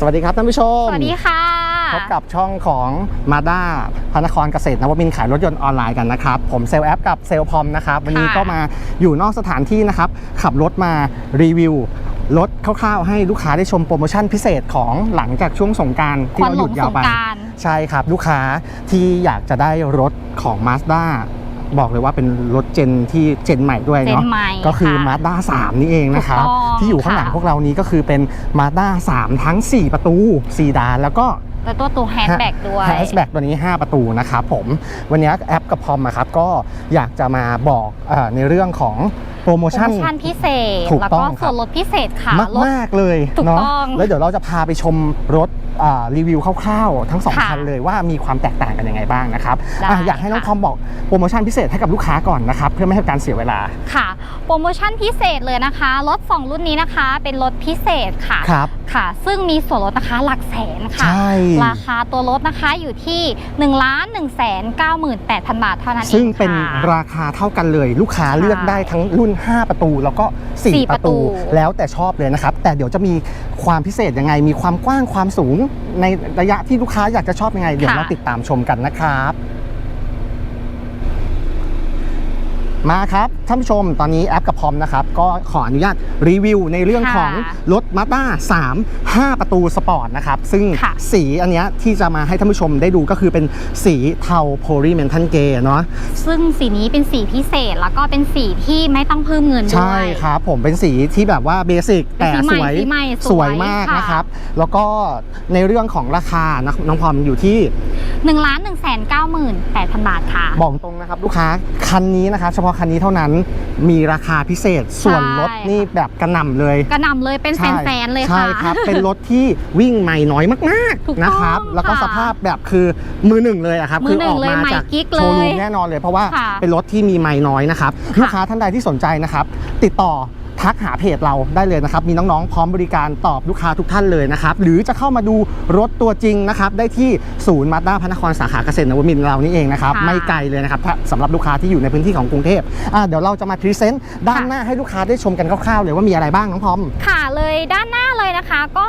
สวัสดีครับท่านผู้ชม สวัสดีค่ะ พบกับช่องของมาด้าพนครเกษตรนวมินทร์ขายรถยนต์ออนไลน์กันนะครับ ผมเซลล์แอปกับเซลล์พอมนะครับ วันนี้ค่ะก็มาอยู่นอกสถานที่นะครับ ขับรถมารีวิวรถคร่าวๆให้ลูกค้าได้ชมโปรโมชั่นพิเศษของหลังจากช่วงสงกรารคที่วันเราหหลยุงดสยาวงไปกรารใช่ครับ ลูกค้าที่อยากจะได้รถของ Mazda บอกเลยว่าเป็นรถเจนที่เจนใหม่ด้วยเจนเนาะใหม่ก็คือค่ะ Mazda 3 นี่เองนะครับ ถูกต้องที่อยู่ข้างหลังค่ะ พวกเรานี้ก็คือเป็น Mazda 3 ทั้ง 4 ประตูซีดานแล้วก็ แล้วตัวตัวแฮชแบ็กด้วย แฮชแบ็กตัวนี้ 5 ประตูนะครับผม วันนี้แอปกับพอมอะครับก็อยากจะมาบอกเออในเรื่องของโป รโมโปรชั่นโมชั่นพิเศษ ถูกแล้วต้ก็องครับส่วนลดพิเศษค่ะมากลด มากๆเลยถูกเนาะต้องแล้วเดี๋ยวเราจะพาไปชมรถอ่ารีวิวคร่าวๆ ทั้งสองค่ะคันเลยว่ามีความแตกต่างกันยังไงบ้างนะครับได้อะอยากให้น้องค่ะพอมบอกโปรโมชั่นพิเศษให้กับลูกค้าก่อนนะครับ เพื่อไม่ให้การเสียเวลาค่ะ โปรโมชั่นพิเศษเลยนะคะ รถ 2 รุ่นนี้นะคะ เป็นรถพิเศษค่ะ ครับ ค่ะ ซึ่งมีส่วนลดนะคะหลักแสนค่ะ ใช่ ราคาตัวรถนะคะอยู่ที่1นึ่งล้านหนึ่งแสนเก้าหมื่นแปดพันบาทเท่านั้นเองซึ่งเป็นค่ะ ราคาเท่ากันเลย ลูกค้าใช่เลือกได้ทั้งรุ่น5 ประตู แล้วก็สี่4ประตูประตู แล้วแต่ชอบเลยนะครับ แต่เดี๋ยวจะมีความพิเศษยังไง มีความกว้างความสูงในระยะที่ลูกค้าอยากจะชอบยังไง เดี๋ยวเราติดตามชมกันนะครับ มาครับท่านผู้ชมตอนนี้แอปกับพร้อมนะครับ ก็ขออนุญาตรีวิวในเรื่องของค่ะรถ Mazda 3 5 ประตูสปอร์ตนะครับ ซึ่งค่ะสีอันเนี้ยที่จะมาให้ท่านผู้ชมได้ดูก็คือเป็นสีเทาโพลีเมนทันเกเนาะซึ่งสีนี้เป็นสีพิเศษแล้วก็เป็นสีที่ไม่ต้องเพิ่มเงินด้วย ใช่ครับผมเป็นสีที่แบบว่าเบสิกเป็นแต่สีใหม่สวยสีใหม่สวยสวยมากค่ะนะครับ แล้วก็ในเรื่องของราคานะน้องพรอยู่ที่1นึ่งล้านหนึ่งแสนเก้าหมื่นแปดพันบาทค่ะ บอกตรงนะครับลูกค้าคันนี้นะครับเฉพาะคันนี้เท่านั้นมีราคาพิเศษส่วนลดนี่แบบกระหน่ำเลย กระหน่ำเลยเป็นแใช่สนๆเลยค่ะ ใช่ครับ เป็นรถที่วิ่งใหม่น้อยมากถูกๆนะครับต้องแล้วก็ค่ะสภาพแบบคือมือหนึ่งเลยอะครับมืคืออหนึ่องอกเลยมาใหม่จากกิ๊กโชว์รูเลมยแน่นอนเลย เพราะว่าค่ะเป็นรถที่มีไม้น้อยนะครับ ลูกค้าท่านใดที่สนใจนะครับ ติดต่อ ทักหาเพจเราได้เลยนะครับ มีน้องๆ พร้อมบริการตอบลูกค้าทุกท่านเลยนะครับ หรือจะเข้ามาดูรถตัวจริงนะครับ ได้ที่ศูนย์มาด้าพระนครสาขาเกษตรนวมินทร์เรานี่เองนะครับ ค่ะไม่ไกลเลยนะครับถ้าสำหรับลูกค้าที่อยู่ในพื้นที่ของกรุงเทพอะเดี๋ยวเราจะมาพรีเซนต์ด้านหน้าให้ลูกค้าได้ชมกันคร่าวๆเลยว่ามีอะไรบ้างน้องพร้อม ค่ะเลยด้านหน้าเลยนะคะ ก็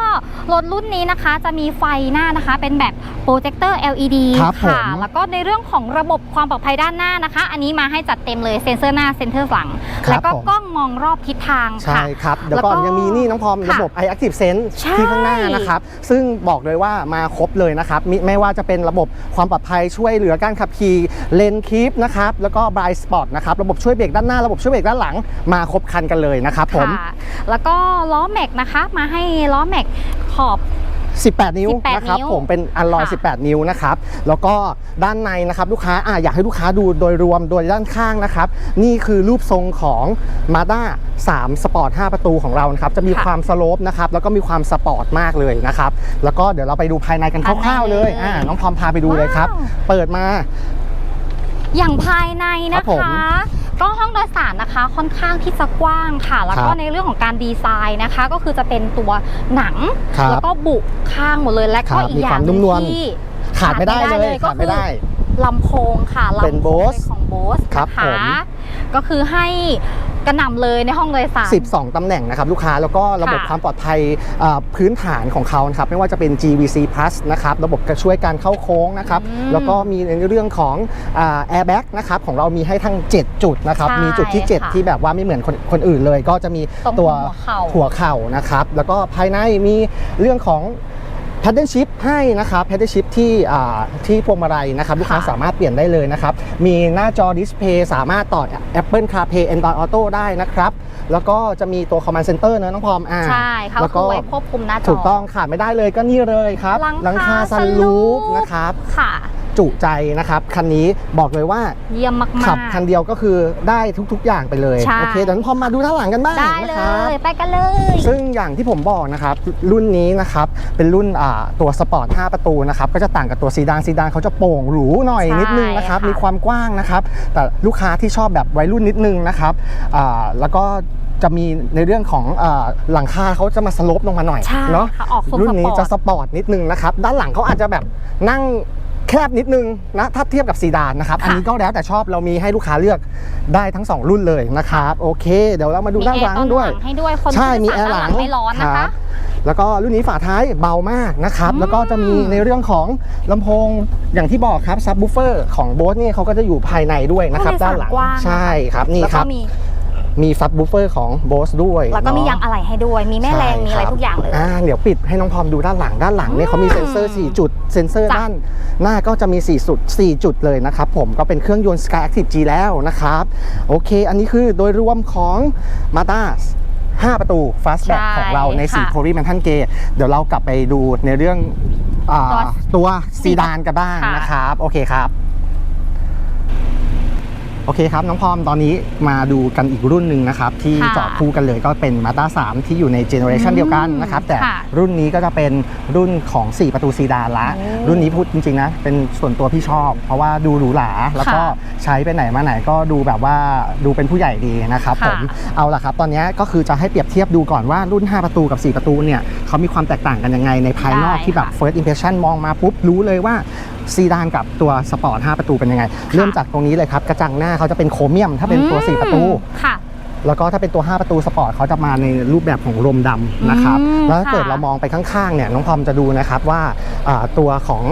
รถรุ่นนี้นะคะจะมีไฟหน้านะคะ เป็นแบบโปรเจคเตอร์ LED ครับผม ค่ะ แล้วก็ในเรื่องของระบบความปลอดภัยด้านหน้านะคะ อันนี้มาให้จัดเต็มเลยเซ็นเซอร์หน้าเซ็นเซอร์หลังครับแล้วก็ผมกล้องมองรอบทิศทางใช่ค่ะ ครับ เดี๋ยวก่อนแล้วก็ยังมีนี่น้องพร้อมค่ะระบบ i Active Sense ใช่ที่ข้างหน้านะครับ ซึ่งบอกเลยว่ามาครบเลยนะครับมิไม่ว่าจะเป็นระบบความปลอดภัยช่วยเหลือการขับขี่เลนคีปนะครับแล้วก็บ i สปอร์ตนะครับระบบช่วยเบรกด้านหน้าระบบช่วยเบรกด้านหลังมาครบคันกันเลยนะครับผม ค่ะแล้วก็ล้อแม็กนะคะ มาให้ล้อแม็กขอบ 18 นิ้ว18นะครับนิ้วผมเป็นอันลอยค่ะ 18 นิ้วนะครับแล้วก็ด้านในนะครับลูกค้าอะอยากให้ลูกค้าดูโดยรวมโดยด้านข้างนะครับ นี่คือรูปทรงของ Mazda 3 Sport 5 ประตูของเรานะครับจะมีค่ะความสโลปนะครับแล้วก็มีความสปอร์ตมากเลยนะครับแล้วก็เดี๋ยวเราไปดูภายในกันคภายในร่าวๆเลยเลยอ่าน้องพร้อมพาไปดูเลยครับ ว้าว เปิดมา อย่างภายในครันะบผมคะ ก็ห้องโดยสารนะคะค่อนข้างที่จะกว้างค่ะ แล้วก็ครับในเรื่องของการดีไซน์นะคะ ก็คือจะเป็นตัวหนังครับแล้วก็บุข้างหมดเลยและครัก็บอีกมีอย่าควางมหนุ่นึ่มงนวลที่ขาดไม่ได้เลยก็ขาดไม่คือได้ลำโพงค่ะลำโพงเป็น Bose ของโบสครับนะผคะมก็คือให้ กระหน่ำเลยในห้องโดยสาร 12 ตำแหน่งนะครับลูกค้าแล้วก็ระบบค่ะ ความปลอดภัยเอ่อพื้นฐานของเขานะครับไม่ว่าจะเป็น GVC Plus นะครับระบบกระช่วยการเข้าโค้งนะครับอืมแล้วก็มีในเรื่องของแอร์แบ็กนะครับของเรามีให้ทั้ง 7 จุดนะครับใช่มีจุดที่ค่ะ7ที่แบบว่าไม่เหมือนคนคนอื่นเลย ก็จะมีตรงตัวหัวเข่า หัวเข่านะครับแล้วก็ภายในมีเรื่องของ p a d d l e Shift ให้นะครับ p a d d l e Shift ที่อ่าที่พวงมาลัยนะครับลูกค้าค่ะสามารถเปลี่ยนได้เลยนะครับ มีหน้าจอดิสเพย์สามารถต่อ Apple CarPlay Android Auto ได้นะครับแล้วก็จะมีตัว Command Center นะน้องพร้อมอ่าใช่เขาแล้วคืก็อไว้ควบคุมหน้าจอถูกต้องขาดไม่ได้เลยก็นี่เลยครับหลังคาซัน sunroof ลูปนะครับค่ะ จุใจนะครับคันนี้บอกเลยว่าเยี่ยมมากๆขับคันเดียวก็คือได้ทุก ๆ อย่างไปเลยใช่ โอเคเดี๋ยวน้องพร้อมมาดูด้านหลังกันบ้างได้นะเลครับ ย ไปกันเลย ซึ่งอย่างที่ผมบอกนะครับรุ่นนี้นะครับเป็นรุ่นอ่าตัวสปอร์ต 5 ประตูนะครับก็จะต่างกับตัวซีดานซีดานเขาจะโป่งหรูหน่อยใช่นิดนึงนะครับค่ะ มีความกว้างนะครับ แต่ลูกค้าที่ชอบแบบวัยรุ่นนิดนึงนะครับอ่าแล้วก็จะมีในเรื่องของอาหลังคาเขาจะมาสโลปลงมาหน่อยใช่เนาะค่ะออกทรงรุ่นนี้สปอร์ตจะสปอร์ตนิดนึงนะครับด้านหลังเขาอาจจะแบบนั่ง แคบนิดนึงนะถ้าเทียบกับซีดานนะครับค่ะอันนี้ก็แล้วแต่ชอบเรามีให้ลูกค้าเลือกได้ทั้ง 2 รุ่นเลยนะครับโอเค เดี๋ยวเรามาดูมีด้านแอหลัร์งตอนหด้วยลังให้ด้วยคนใช่ที่มีสาแอร์หลังไม่ร้อนนะรัคะบแล้วก็รุ่นนี้ฝาท้ายเบามากนะครับอืมแล้วก็จะมีในเรื่องของลำโพงอย่างที่บอกครับซับ w ูเฟอร์ของโบสเนี่ยเขาก็จะอยู่ภายในด้วยนะครับผู้โดยสารด้านหลังกว้างนะคะใช่ครับนี่แล้วคก็รับ มีมีซับ w ูเฟอร์ของโบสด้วยแล้วก็มีเนะยางอะไหล่ให้ด้วย มีแม่แรงใช่มีอะไรคบทุกอย่างเลยอ่าเดี๋ยวปิดให้น้องพรอมดูด้านหลังด้านหลังเนี่ยเขามีอืมเซ็นเซอร์ 4 จุด เซ็นเซอร์จ้ะด้านหน้าก็จะมี4จุด4จุดเลยนะครับผมก็เป็นเครื่องยนต์ Sky Active G แล้วนะครับ โอเค อันนี้คือโดยรวมของ Mazda 5 ประตู Fastback ใช่ของเราในสีค่ะโครีแมนทันเกเดี๋ยวเรากลับไปดูในเรื่องอ่าตัวตัวซีดานกันบ้างค่ะนะครับ โอเคครับ โอเคครับ น้องพรอมตอนนี้มาดูกันอีกรุ่นหนึ่งนะครับ ที่ค่ะจอดคู่กันเลยก็เป็น Mazda 3ที่อยู่ในเจเนอเรชันอืมเดียวกันนะครับ แต่ค่ะรุ่นนี้ก็จะเป็นรุ่นของ 4 ประตูซีดานละ โอ้รุ่นนี้พูดจริงๆนะ เป็นส่วนตัวพี่ชอบ เพราะว่าดูหรูหรา แล้วก็ค่ะใช้ไปไหนมาไหนก็ดูแบบว่าดูเป็นผู้ใหญ่ดีนะครับค่ะ ผมเอาล่ะครับ ตอนนี้ก็คือจะให้เปรียบเทียบดูก่อนว่ารุ่น 5 ประตูกับ 4 ประตูเนี่ยเขามีความแตกต่างกันยังไงในภายนอกได้ที่แบบ ค่ะ first impression มองมาปุ๊บรู้เลยว่า ซีดานกับตัวสปอร์ต 5 ประตูเป็นยังไง เริ่มจากตรงนี้เลยครับ กระจังหน้าเขาจะเป็นโครเมียม ถ้าเป็นตัว 4 ประตูค่ะแล้วก็ถ้าเป็นตัว 5 ประตูสปอร์ตเขาจะมาในรูปแบบของลมดำนะครับอืมแล้วถ้าเกิดค่ะเรามองไปข้างๆเนี่ยน้องพอมจะดูนะครับว่าอ่าตัวของ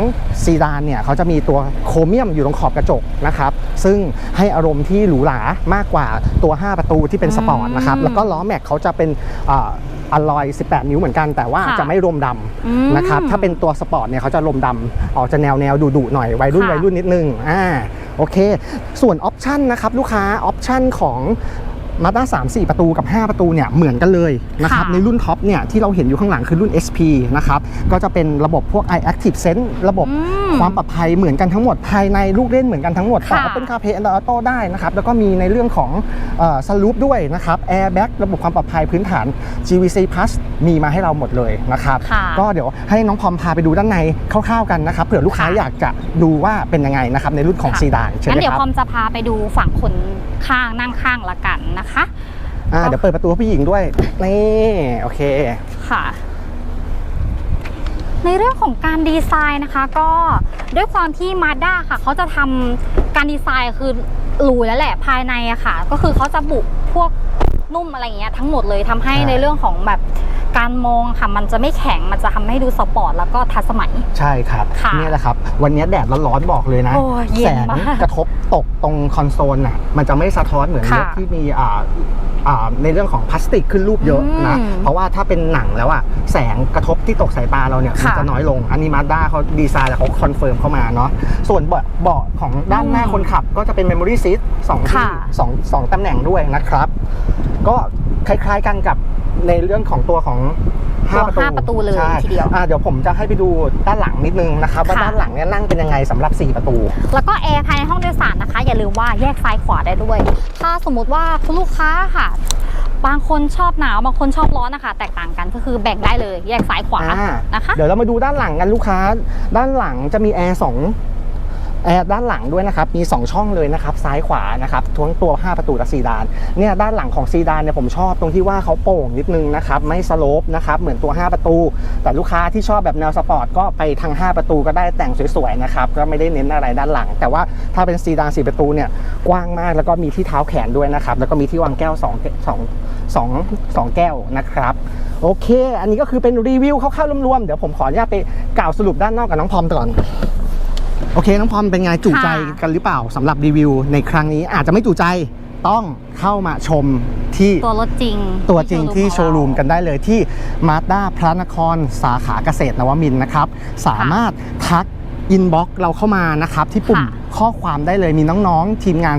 ซีดานเนี่ยเขาจะมีตัวโครเมียมอยู่ตรงขอบกระจกนะครับ ซึ่งให้อารมณ์ที่หรูหรามากกว่าตัว 5 ประตูที่เป็นสปอร์ตนะครับอืมแล้วก็ล้อแม็กเขาจะเป็น อ่าอลลอย 18 นิ้วเหมือนกัน แต่ว่าค่ะจะไม่รมดอืมำนะครับ ถ้าเป็นตัวสปอร์ตเนี่ยเขาจะรมดำออกจะแนวแนวดุดุๆหน่อยวัยรุ่นค่ะ วัยรุ่นนิดนึงอ่าโอเค ส่วนออปชันนะครับลูกค้าออปชันของ มาด้า3 4 ประตูกับ 5 ประตูเนี่ยเหมือนกันเลยนะครับค่ะในรุ่นท็อปเนี่ยที่เราเห็นอยู่ข้างหลังคือรุ่น SP นะครับก็จะเป็นระบบพวก iActive Sense ระบบอืมความปลอดภัยเหมือนกันทั้งหมดภายในลูกเล่นเหมือนกันทั้งหมดค่ะต่อเป็น CarPlay Android Auto ได้นะครับแล้วก็มีในเรื่องของสลูปด้วยนะครับ Airbag ระบบความปลอดภัยพื้นฐาน GVC Plus มีมาให้เราหมดเลยนะครับค่ะก็เดี๋ยวให้น้องพอมพาไปดูด้านในคร่าวๆกันนะครับเผื่อลูกค้าค่ะอยากจะดูว่าเป็นยังไงนะครับในรุ่นของค่ะซีดานเชิญงั้นเลยเดี๋ยวครับพอมจะพาไปดูฝั่งคน ข้างนั่งข้างละกันนะคะอ่าเดี๋ยวเปิดประตูให้ผู้หญิงด้วยนี่โอเคค่ะ ในเรื่องของการดีไซน์นะคะ ก็ด้วยความที่มาด้าค่ะเขาจะทำการดีไซน์คือหรูแล้วแหละภายในอะค่ะ ก็คือเขาจะบุพวกนุ่มอะไรอย่างเงี้ยทั้งหมดเลยทำให้ใช่ในเรื่องของแบบ การมองค่ะมันจะไม่แข็งมันจะทำให้ดูสปอร์ตแล้วก็ทันสมัย ใช่ครับค่ะนี่แหละครับ วันนี้แดดร้อนๆบอกเลยนะโอ้ยเย็แสนงมากกระทบตกตรงคอนโซลน่ะมันจะไม่สะท้อนเหมือนรค่ะถที่มีอ่าอ่า ในเรื่องของพลาสติกขึ้นรูปเยอะนะอืมเพราะว่าถ้าเป็นหนังแล้วอะแสงกระทบที่ตกสายตาเราเนี่ยมันค่ะจะน้อยลง อันนี้มาด้าเขาดีไซน์แล้วเขาคอนเฟิร์มเข้ามาเนาะ ส่วนเบาะเบาะของด้านหน้าอืมคนขับก็จะเป็นเมมโมรี่ซีทสองที่ค่ะสองสองตำแหน่งด้วยนะครับ ก็คล้ายๆกันกับในเรื่องของตัวของ ห้าประตูตัวห้าประตูเลยใช่ทีเดียวอะเดี๋ยวผมจะให้ไปดูด้านหลังนิดนึงนะครับว่าค่ะด้านหลังเนี่ยนั่งเป็นยังไงสำหรับ 4 ประตู แล้วก็แอร์ภายในห้องโดยสารนะคะ อย่าลืมว่าแยกซ้ายขวาได้ด้วย ถ้าสมมุติว่าคุณลูกค้าค่ะบางคนชอบหนาวบางคนชอบร้อนนะคะแตกต่างกันก็คือแบ่งได้เลย แยกซ้ายขวาอ่านะคะ เดี๋ยวเรามาดูด้านหลังกันลูกค้า ด้านหลังจะมีแอร์สองแอร์ ด้านหลังด้วยนะครับมี 2 ช่องเลยนะครับซ้ายขวานะครับทั้งตัว 5 ประตูและซีดานเนี่ยด้านหลังของซีดานเนี่ยผมชอบตรงที่ว่าเขาโป่งนิดนึงนะครับไม่สโลปนะครับเหมือนตัว 5 ประตู แต่ลูกค้าที่ชอบแบบแนวสปอร์ตก็ไปทาง 5 ประตูก็ได้แต่งสวยๆนะครับก็ไม่ได้เน้นอะไรด้านหลัง แต่ว่าถ้าเป็นซีดาน4ประตูเนี่ยกว้างมากแล้วก็มีที่เท้าแขนด้วยนะครับแล้วก็มีที่วางแก้ว2 2 2 2แก้วนะครับโอเค อันนี้ก็คือเป็นรีวิวคร่าวๆรวมๆเดี๋ยวผมขออนุญาตไปกล่าวสรุปด้านนอกกับน้องพรอมก่อน โอเคน้องพรอมเป็นไงจุใจค่ะกันหรือเปล่าสำหรับรีวิว ในครั้งนี้อาจจะไม่จุใจต้องเข้ามาชมที่ตัวรถจริง ตัวจริงที่โชว์รูมของเากันได้เลยที่มาด้าพระนครสาขาเกษตรนวมินทร์นะครับ สามารถทักอินบ็อกเราเข้ามานะครับ ที่ปุ่มค่ะข้อความได้เลยมีน้องๆ ทีมงาน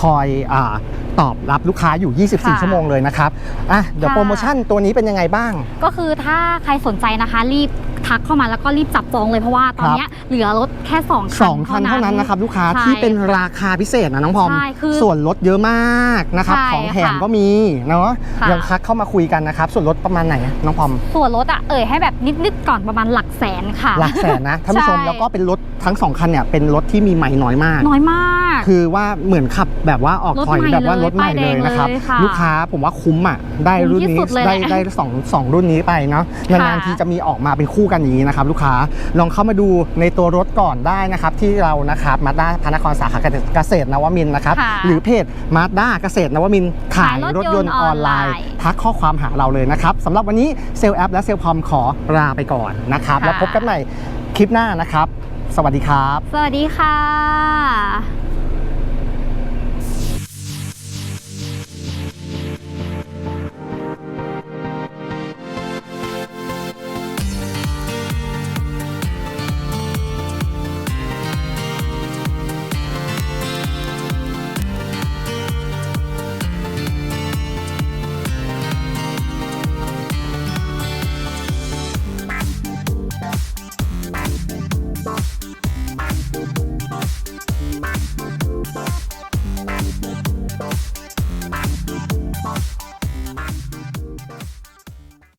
คอยอาตอบรับลูกค้าอยู่ 24 ชั่วโมงเลยนะครับอะเดี๋ยวโปรโมชั่นตัวนี้เป็นยังไงบ้าง ก็คือถ้าใครสนใจนะคะรีบ ทักเข้ามาแล้วก็รีบจับจองเลยเพราะว่าตอนเนี้ยเหลือรถแค่2คัน2คันเท่านั้นนะครับลูกค้าใช่ที่เป็นราคาพิเศษนะน้องพอมใช่คือส่วนลดเยอะมากนะครับใช่ของแถมค่ะก็มีเนาะค่ะยังทักเข้ามาคุยกันนะครับส่วนลดประมาณไหนน้องพอม ส่วนรถอะเอ่ยให้แบบนิดๆก่อนประมาณหลักแสนค่ะหลักแสนนะท่านผู้ชมใช่แล้วก็เป็นรถทั้งสองคันเนี่ยเป็นรถที่มีใหม่น้อยมาก น้อยมากคือว่าเหมือนขับแบบว่าออกรถถอยใหม่แบบว่าเลยรถใหม่เลยนะครับป้ายแดงเลยค่ะลูกค้าผมว่าคุ้มอะได้รุ่นคุ้มที่นี้สุดเลยได้แหละได้สองสองรุ่นนี้ไปเนาะนานๆทีจะมีออกมาเป็นคู่กันกันอย่างนี้นะครับ ลูกค้าลองเข้ามาดูในตัวรถก่อนได้นะครับ ที่เรานะครับมาด้าพระนครสาขาเกษตรนวมินทร์นะครับค่ะหรือเพจมาด้าเกษตรนวมินทร์ขายขายรรถถยยนนต์ต์ออนไลน์ออนไลน์ ทักข้อความหาเราเลยนะครับสำหรับวันนี้เซลล์แอปและเซลล์พอมขอลาไปก่อนนะครับค่ะแล้วพบกันใหม่คลิปหน้านะครับ สวัสดีครับ สวัสดีค่ะ